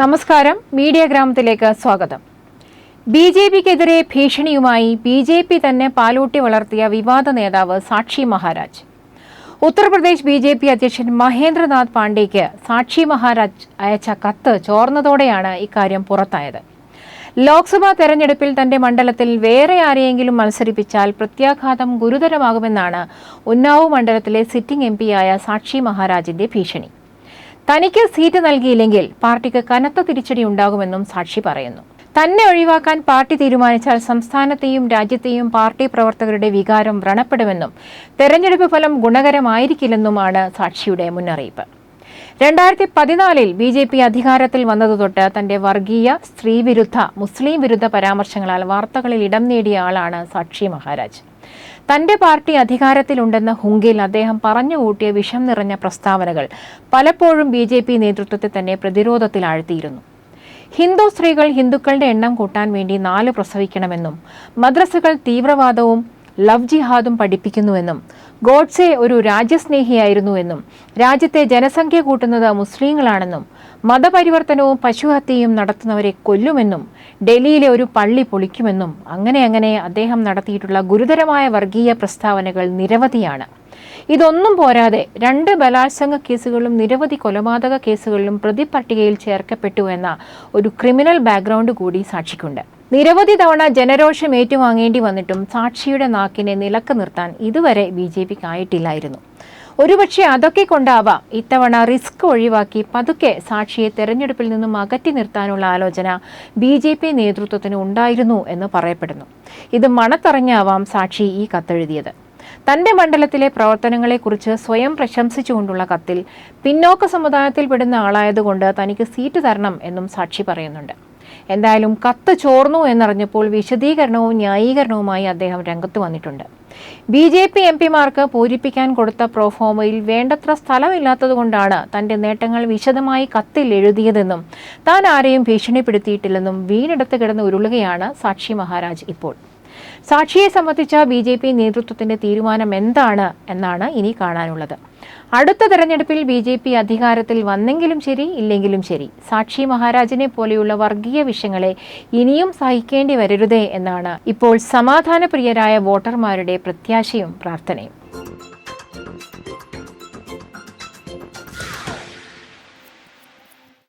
നമസ്കാരം. മീഡിയ ഗ്രാമത്തിലേക്ക് സ്വാഗതം. ബി ജെ പിക്കെതിരെ ഭീഷണിയുമായി ബി ജെ പി തന്നെ പാലൂട്ടി വളർത്തിയ വിവാദ നേതാവ് Sakshi Maharaj. Uttar Pradesh B J P അധ്യക്ഷൻ മഹേന്ദ്രനാഥ് പാണ്ഡേക്ക് സാക്ഷി മഹാരാജ് അയച്ച കത്ത് ചോർന്നതോടെയാണ് ഇക്കാര്യം പുറത്തായത്. ലോക്സഭാ തെരഞ്ഞെടുപ്പിൽ തന്റെ മണ്ഡലത്തിൽ വേറെ ആരെയെങ്കിലും മത്സരിപ്പിച്ചാൽ പ്രത്യാഘാതം ഗുരുതരമാകുമെന്നാണ് ഉന്നാവ് മണ്ഡലത്തിലെ സിറ്റിംഗ് എം പിയായ സാക്ഷി മഹാരാജിന്റെ ഭീഷണി. തനിക്ക് സീറ്റ് നൽകിയില്ലെങ്കിൽ പാർട്ടിക്ക് കനത്ത തിരിച്ചടി ഉണ്ടാകുമെന്നും സാക്ഷി പറയുന്നു. തന്നെ ഒഴിവാക്കാൻ പാർട്ടി തീരുമാനിച്ചാൽ സംസ്ഥാനത്തെയും രാജ്യത്തെയും പാർട്ടി പ്രവർത്തകരുടെ വികാരം വ്രണപ്പെടുമെന്നും തെരഞ്ഞെടുപ്പ് ഫലം ഗുണകരമായിരിക്കില്ലെന്നുമാണ് സാക്ഷിയുടെ മുന്നറിയിപ്പ്. രണ്ടായിരത്തി പതിനാലിൽ ബി ജെ പി അധികാരത്തിൽ വന്നതു തൊട്ട് തന്റെ വർഗീയ സ്ത്രീവിരുദ്ധ മുസ്ലിം വിരുദ്ധ പരാമർശങ്ങളാൽ വാർത്തകളിൽ ഇടം നേടിയ ആളാണ് സാക്ഷി മഹാരാജ്. തന്റെ പാർട്ടി അധികാരത്തിലുണ്ടെന്ന ഹുങ്കിൽ അദ്ദേഹം പറഞ്ഞുകൂട്ടിയ വിഷം നിറഞ്ഞ പ്രസ്താവനകൾ പലപ്പോഴും ബി ജെ പി നേതൃത്വത്തെ തന്നെ പ്രതിരോധത്തിലാഴ്ത്തിയിരുന്നു. ഹിന്ദു സ്ത്രീകൾ ഹിന്ദുക്കളുടെ എണ്ണം കൂട്ടാൻ വേണ്ടി നാല് പ്രസവിക്കണമെന്നും മദ്രസകൾ തീവ്രവാദവും ലവ് ജിഹാദും പഠിപ്പിക്കുന്നുവെന്നും ഗോഡ്സെ ഒരു രാജ്യസ്നേഹിയായിരുന്നു എന്നും രാജ്യത്തെ ജനസംഖ്യ കൂട്ടുന്നത് മുസ്ലിങ്ങളാണെന്നും മതപരിവർത്തനവും പശുഹത്യയും നടത്തുന്നവരെ കൊല്ലുമെന്നും ഡൽഹിയിലെ ഒരു പള്ളി പൊളിക്കുമെന്നും അങ്ങനെ അങ്ങനെ അദ്ദേഹം നടത്തിയിട്ടുള്ള ഗുരുതരമായ വർഗീയ പ്രസ്താവനകൾ നിരവധിയാണ്. ഇതൊന്നും പോരാതെ രണ്ട് ബലാത്സംഗ കേസുകളിലും നിരവധി കൊലപാതക കേസുകളിലും പ്രതിപട്ടികയിൽ ചേർക്കപ്പെട്ടു എന്ന ഒരു ക്രിമിനൽ ബാക്ക്ഗ്രൗണ്ട് കൂടി സാക്ഷിക്കുണ്ട്. നിരവധി തവണ ജനരോഷം ഏറ്റുവാങ്ങേണ്ടി വന്നിട്ടും സാക്ഷിയുടെ നാക്കിനെ നിലയ്ക്ക് നിർത്താൻ ഇതുവരെ ബി ജെ പിക്ക് ആയിട്ടില്ലായിരുന്നു ഒരുപക്ഷെ അതൊക്കെ കൊണ്ടാവാം ഇത്തവണ റിസ്ക് ഒഴിവാക്കി പതുക്കെ സാക്ഷിയെ തെരഞ്ഞെടുപ്പിൽ നിന്നും അകറ്റി നിർത്താനുള്ള ആലോചന ബി ജെ പി നേതൃത്വത്തിന് ഉണ്ടായിരുന്നു എന്ന് പറയപ്പെടുന്നു. ഇത് മണത്തറിഞ്ഞാവാം സാക്ഷി ഈ കത്തെഴുതിയത്. തന്റെ മണ്ഡലത്തിലെ പ്രവർത്തനങ്ങളെക്കുറിച്ച് സ്വയം പ്രശംസിച്ചുകൊണ്ടുള്ള കത്തിൽ പിന്നോക്ക സമുദായത്തിൽപ്പെടുന്ന ആളായതുകൊണ്ട് തനിക്ക് സീറ്റ് തരണം എന്നും സാക്ഷി പറയുന്നുണ്ട്. എന്തായാലും കത്ത് ചോർന്നു എന്നറിഞ്ഞപ്പോൾ വിശദീകരണവും ന്യായീകരണവുമായി അദ്ദേഹം രംഗത്ത് വന്നിട്ടുണ്ട്. ബി ജെ പി എം പിമാർക്ക് പൂരിപ്പിക്കാൻ കൊടുത്ത പ്രോഫോമയിൽ വേണ്ടത്ര സ്ഥലമില്ലാത്തതുകൊണ്ടാണ് തന്റെ നേട്ടങ്ങൾ വിശദമായി കത്തിൽ എഴുതിയതെന്നും താൻ ആരെയും ഭീഷണിപ്പെടുത്തിയിട്ടില്ലെന്നും വീണെടുത്ത് കിടന്ന് ഉരുളുകയാണ് സാക്ഷി മഹാരാജ് ഇപ്പോൾ. സാക്ഷിയെ സംബന്ധിച്ച ബി നേതൃത്വത്തിന്റെ തീരുമാനം എന്താണ് എന്നാണ് ഇനി കാണാനുള്ളത്. അടുത്ത തെരഞ്ഞെടുപ്പിൽ ബി ജെ പി അധികാരത്തിൽ വന്നെങ്കിലും ശരി ഇല്ലെങ്കിലും ശരി. സാക്ഷി മഹാരാജിനെ പോലെയുള്ള വർഗീയ വിഷയങ്ങളെ ഇനിയും സഹിക്കേണ്ടി വരരുതേ എന്നാണ് ഇപ്പോൾ സമാധാനപ്രിയരായ വോട്ടർമാരുടെ പ്രത്യാശയും പ്രാർത്ഥനയും.